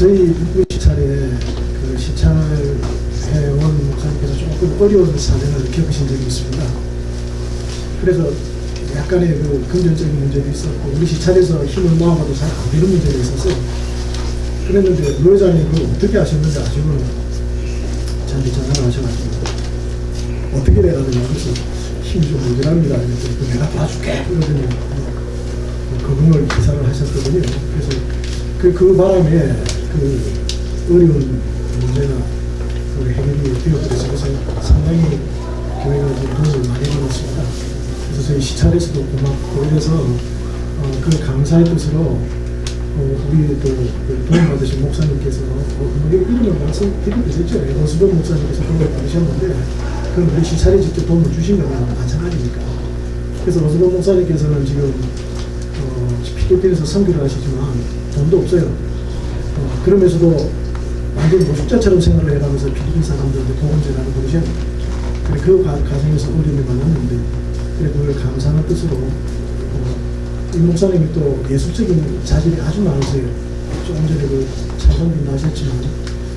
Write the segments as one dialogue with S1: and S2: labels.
S1: 저희 시찰에 그 시찰회원 목사님께서 조금 어려운 사정을 겪으신 적이 있습니다. 그래서 약간의 그 금전적인 문제도 있었고 우리 시찰에서 힘을 모아봐도 잘 안 되는 문제가 있어서 그랬는데 노회장님 그 어떻게 하셨는지 아시고는 저한테 전화를 하셔가지고 어떻게 내라느냐 그래서 힘이 좀 모자랍니다. 그랬더니 그 내가 봐줄게 그러더니 뭐 그분을 기사를 하셨거든요. 그래서 그, 그 바람에 그 어려운 문제가 우리 해결이 되었더라서 그래서 상당히 교회가 좀 도움을 많이 받았습니다. 그래서 저희 시찰에서도 고맙고 그래서 어, 그 감사의 뜻으로 어, 우리 또그 도움받으신 목사님께서 어, 이름을 말씀드리게 되죠. 원수병 목사님께서 도움을 받으셨는데 그건 우리 시찰에 직접 도움을 주신 거나 마찬가지니까. 그래서 원수병 목사님께서는 지금 어, 피리핀에서 선교를 하시지만 돈도 없어요. 어, 그러면서도 완전 노숙자처럼 생활을 해가면서 필리핀 사람들한테 도움 전하는 분이셔. 그래, 그 과, 과정에서 어려움이 많았는데, 그래, 그걸 감사하는 뜻으로, 어, 이 목사님이 또 예술적인 자질이 아주 많으세요. 조금 전에 그 찬송도 하셨지만,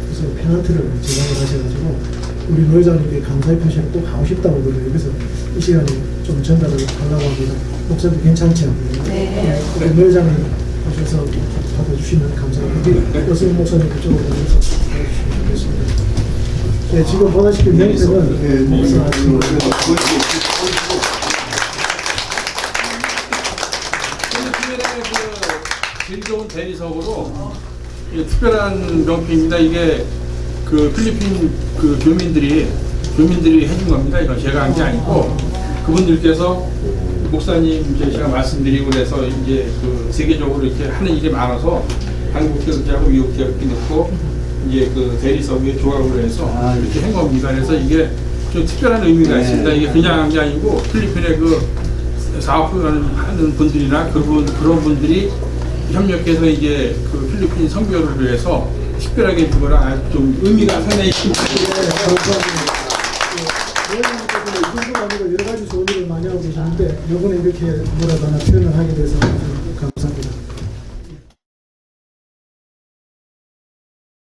S1: 그래서 페나트를 제작을 하셔가지고, 우리 노회장님께 감사의 표시를 꼭 하고 싶다고 그래요. 그래서 이 시간에 좀 전달을 하려고 합니다. 목사님 괜찮죠?
S2: 네.
S1: 우리 노회장님 오셔서 받아주시면 감사합니다. 여승 목사님 그쪽으로 오셔서 받아주시면 좋겠습니다. 네, 지금 보다시피 명태는 네, 목사 지금
S3: 필리핀의 그 제일 좋은 대리석으로 이게 특별한 명품입니다. 이게 그 필리핀 그 교민들이 교민들이 해준 겁니다. 이건 제가 한 게 아니고 그분들께서 목사님 이제 제가 말씀드리고 그래서 이제 그 세계적으로 이렇게 하는 일이 많아서 한국 기업하고 미국 기업이 넣고 이제 그 대리석에 조합을 해서 이렇게 한 겁니다. 그래서 이게 좀 특별한 의미가 있습니다. 이게 그냥 한게 아니고 필리핀의 그 사업을 하는 분들이나 그분 그런 분들이 협력해서 이제 그 필리핀 선교를 위해서 특별하게 아주 좀 의미가 상당히 큽니다.
S1: 네, 감사합니다. 노회장님께서는 이 정도가 아니고 여러 가지 일을 많이 하고 계시는데 이번에 이렇게 뭐라도 하나 표현을 하게 돼서 좀